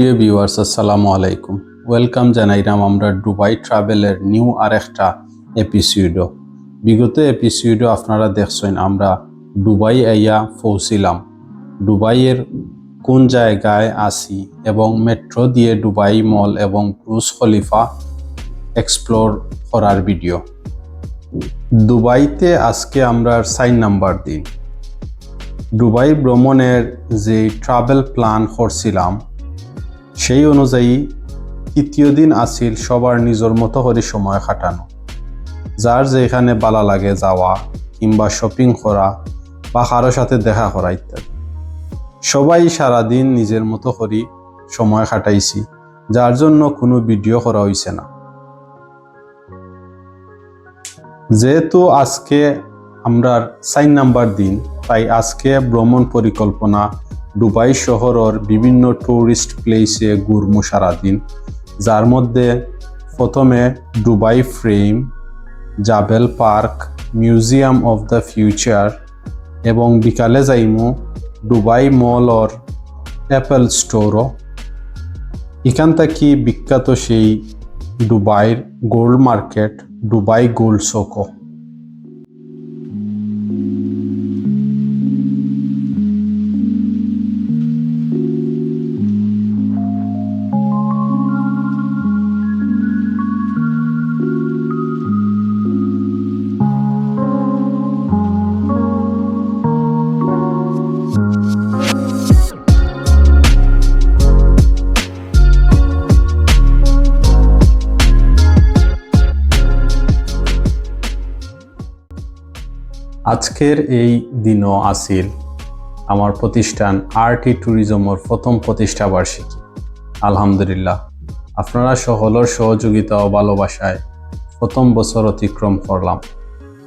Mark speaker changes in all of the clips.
Speaker 1: প্রিয় ভিউয়ার্স, আসসালামু আলাইকুম। ওয়েলকাম জানাইলাম আমরা দুবাই ট্রাভেলের নিউ আরেকটা এপিসোডও। বিগত এপিসোডও আপনারা দেখছেন, আমরা দুবাই আইয়া পৌঁছিলাম। দুবাইয়ের কোন জায়গায় আসি এবং মেট্রো দিয়ে দুবাই মল এবং ক্রুজ খলিফা এক্সপ্লোর করার ভিডিও। দুবাইতে আজকে আমরা সাইন নাম্বার দিন। দুবাই ভ্রমণের যে ট্রাভেল প্ল্যান করছিলাম সেই অনুযায়ী তৃতীয় দিন আসিল সবার নিজের মতো করে সময় কাটানো। যার যেখানে বালা লাগে যাওয়া কিংবা শপিং করা বা কারও সাথে দেখা করা ইত্যাদি। সবাই সারাদিন নিজের মতো করে সময় কাটাইছি, যার জন্য কোনো ভিডিও করা হয়েছে না। যেহেতু আজকে আমরা সাইন নাম্বার দিন, তাই আজকে ভ্রমণ পরিকল্পনা দুবাই শহরের বিভিন্ন টুরিস্ট প্লেসে ঘুরমু সারাদিন, যার মধ্যে প্রথমে Dubai frame Zabeel park, museum of the future এবং বিকালে যাইমু দুবাই মলর অ্যাপেল স্টোরও এখান থেকে বিখ্যাত সেই দুবাইয়ের গোল্ড মার্কেট, দুবাই গোল্ড শোকও আজকের এই দিনও আসিল আমার প্রতিষ্ঠান আরটি ট্যুরিজমের প্রথম প্রতিষ্ঠা বার্ষিকী। আলহামদুলিল্লাহ, আপনারা সকলের সহযোগিতা ও ভালোবাসায় প্রথম বছর অতিক্রম করলাম।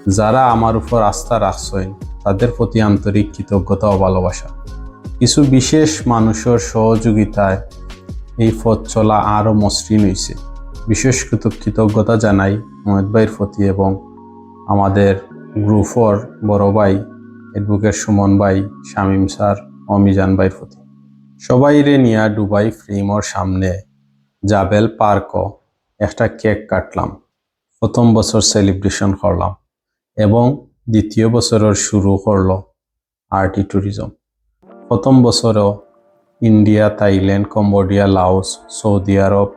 Speaker 1: যারা আমার উপর আস্থা রাখছেন, তাদের প্রতি আন্তরিক কৃতজ্ঞতা ও ভালোবাসা। কিছু বিশেষ মানুষের সহযোগিতায় এই পথ চলা আরও মসৃণ হয়েছে। বিশেষ কৃতজ্ঞতা জানাই মহেদ ভাইয়ের প্রতি এবং আমাদের গ্রুপর বড় ভাই, এডভোকেট সুমন ভাই, শামীম স্যার, অমিজান ভাইয়ের প্রতি। সবাই রে নিয়া ডুবাই ফ্রেমর সামনে। জাবেল পার্কও একটা কেক কাটলাম। প্রথম বছর সেলিব্রেশন করলাম এবং দ্বিতীয় বছরের শুরু করল আর্টি ট্যুরিজম। প্রথম বছরও India, Thailand, Cambodia, Laos, Saudi Arab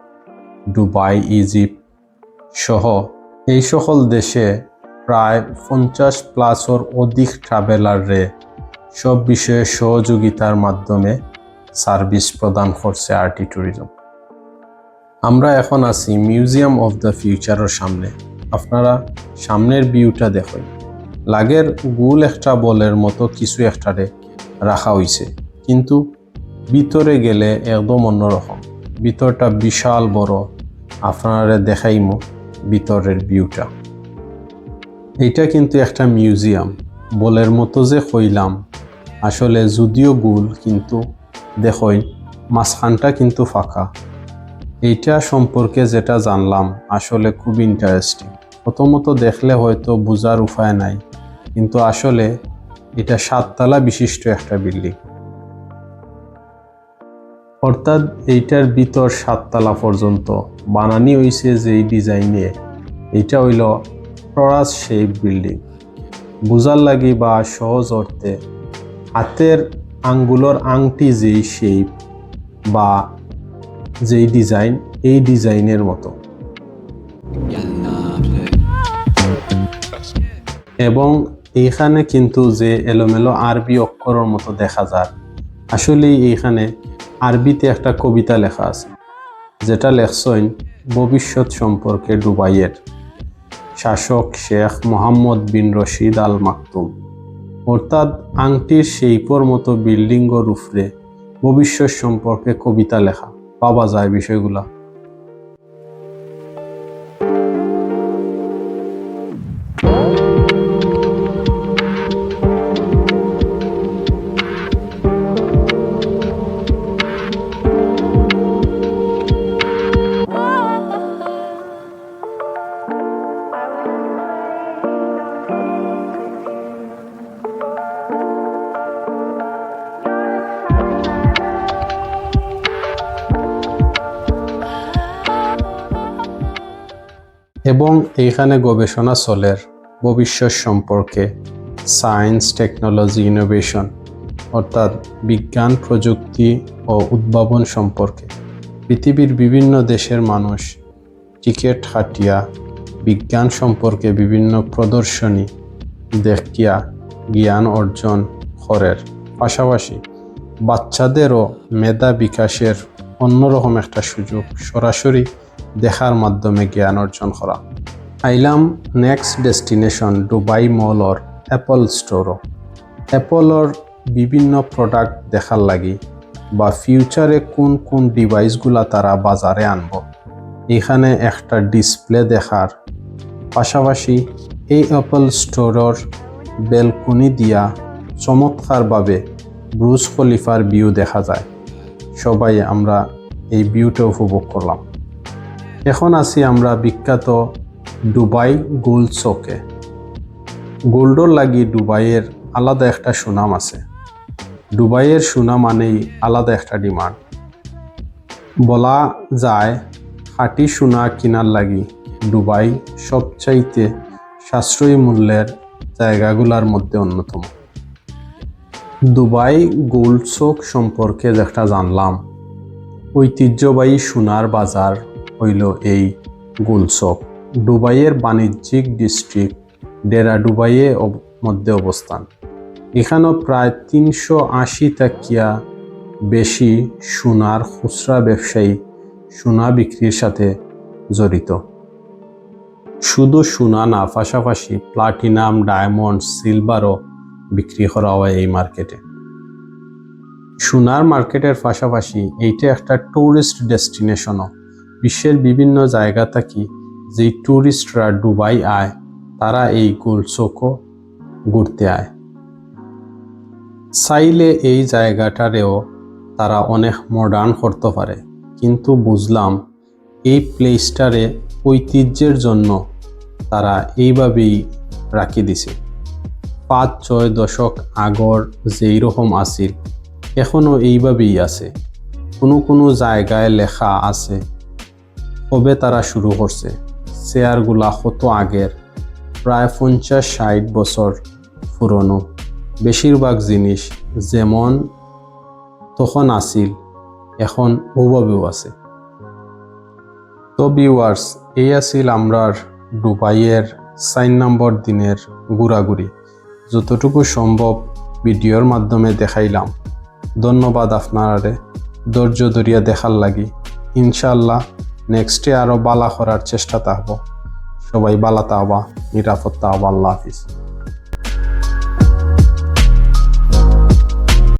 Speaker 1: Dubai Egypt সহ এই সকল দেশে প্রায় পঞ্চাশ প্লাসর অধিক ট্রাভেলাররে সব বিষয়ে সহযোগিতার মাধ্যমে সার্ভিস প্রদান করছে আর্টি ট্যুরিজম আমরা এখন আছি মিউজিয়াম অফ দ্য ফিউচারের সামনে। আপনারা সামনের ভিউটা দেখুন। লাগের গুল একটা বলের মতো কিছু একটারে রাখা হয়েছে কিন্তু ভিতরে গেলে একদম অন্যরকম। ভিতরটা বিশাল বড়। আপনারা দেখাইমো ভিতরের ভিউটা এইটা কিন্তু একটা মিউজিয়াম, বলের মতো যে কইলাম আসলে যদিও গুল কিন্তু দেখই, মাঝখানটা কিন্তু ফাঁকা। এইটা সম্পর্কে যেটা জানলাম, আসলে খুব ইন্টারেস্টিং প্রথমত দেখলে হয়তো বোঝার উপায় নাই, কিন্তু আসলে এটা সাততলা বিশিষ্ট একটা বিল্ডিং। অর্থাৎ এইটার ভিতর সাততলা পর্যন্ত। বানানি হয়েছে যেই ডিজাইনে এইটা হইল টরাস শেপ বিল্ডিং বুঝার লাগি বা সহজ অর্থে হাতের আঙ্গুলোর আংটি যেই শেপ বা যেই ডিজাইন এই ডিজাইনের মতো। এবং এইখানে কিন্তু যে এলোমেলো আরবি অক্ষরের মতো দেখা যায়। আসলেই এইখানে আরবিতে একটা কবিতা লেখা আছে, যেটা লেখছেন ভবিষ্যৎ সম্পর্কে ডুবাইয়ের। শাসক শেখ মোহাম্মদ বিন রশিদ আল মাকতুম অর্থাৎ আংটির সেইপর মতো বিল্ডিঙ্গর রুফরে। ভবিষ্যৎ সম্পর্কে কবিতা লেখা। পাওয়া যায় বিষয়গুলা। এবং এইখানে গবেষণা চলের ভবিষ্যৎ সম্পর্কে সায়েন্স, টেকনোলজি, ইনোভেশন, অর্থাৎ বিজ্ঞান, প্রযুক্তি ও উদ্ভাবন সম্পর্কে। পৃথিবীর বিভিন্ন দেশের মানুষ টিকিট হাটিয়া বিজ্ঞান সম্পর্কে বিভিন্ন প্রদর্শনী দেখিয়া জ্ঞান অর্জন করের। পাশাপাশি বাচ্চাদেরও মেধা বিকাশের অন্যরকম একটা সুযোগ সরাসরি দেখার মাধ্যমে জ্ঞান অর্জন করা। আইলাম নেক্সট ডেস্টিনেশন দুবাই মলর অ্যাপল স্টোরও। অ্যাপলর বিভিন্ন প্রোডাক্ট দেখার লাগি বা ফিউচারে কোন কোন ডিভাইসগুলা তারা বাজারে আনব। এখানে একটা ডিসপ্লে দেখার। পাশাপাশি এই অ্যাপল স্টোরর বেলকনি দিয়া চমৎকারভাবে ব্রুজ খলিফার ভিউ দেখা যায়। সবাই আমরা এই ভিউটা উপভোগ করলাম। এখন আছি আমরা বিখ্যাত দুবাই গোল্ড চকে। গোল্ডর লাগি দুবাইয়ের আলাদা একটা সুনাম আছে। দুবাইয়ের সুনাম মানেই আলাদা একটা ডিমান্ড। বলা যায়, খাঁটি সোনা কিনার লাগি দুবাই সবচাইতে সাশ্রয়ী মূল্যের জায়গাগুলোর মধ্যে অন্যতম। দুবাই গোল্ড চোক সম্পর্কে যেটা জানলাম, ঐতিহ্যবাহী সোনার বাজার হইল এই গোলচক দুবাইয়ের বাণিজ্যিক ডিস্ট্রিক্ট ডেরা দুবাইয়ে অব- মধ্যে অবস্থান। এখানেও প্রায় তিনশো আশি তাকিয়া বেশি সোনার খুচরা ব্যবসায়ী সোনা বিক্রির সাথে জড়িত। শুধু সোনা না, পাশাপাশি প্লাটিনাম, ডায়মন্ড, সিলভারও বিক্রি করা হয় এই মার্কেটে। সোনার মার্কেটের পাশাপাশি এইটা একটা ট্যুরিস্ট ডেস্টিনেশনও। বিশ্বের বিভিন্ন জায়গা থাকি যে ট্যুরিস্টরা দুবাই আয়, তারা এই গোল গোলচোকও ঘুরতে আয়। চাইলে এই জায়গাটারেও তারা অনেক মডার্ন করতে পারে, কিন্তু বুঝলাম এই প্লেসটারে ঐতিহ্যের জন্য তারা এইভাবেই রাখি দিছে। পাঁচ, ছয় দশক আগর যেই রকম আছিল এখনও এইভাবেই আছে। কোনো কোনো জায়গায় লেখা আছে কবে তারা শুরু করছে? চেয়ারগুলা কত আগের? প্রায় পঞ্চাশ ষাট বছর পুরনো। বেশিরভাগ জিনিস যেমন তখন আছিল, এখন ওভাবেও আছে। তো ভিউয়ার্স এই আছিল আমরার দুবাইয়ের চার নম্বর দিনের ঘোরাঘুরি। যতটুকু সম্ভব ভিডিওর মাধ্যমে দেখাইলাম। ধন্যবাদ আপনারে। ধৈর্য ধরিয়া দেখার লাগি। ইনশাল্লাহ নেক্সটে আরও বালা করার চেষ্টা থাকব সবাই বালা তাহবা নিরাপত্তা আল্লাহ হাফিজ।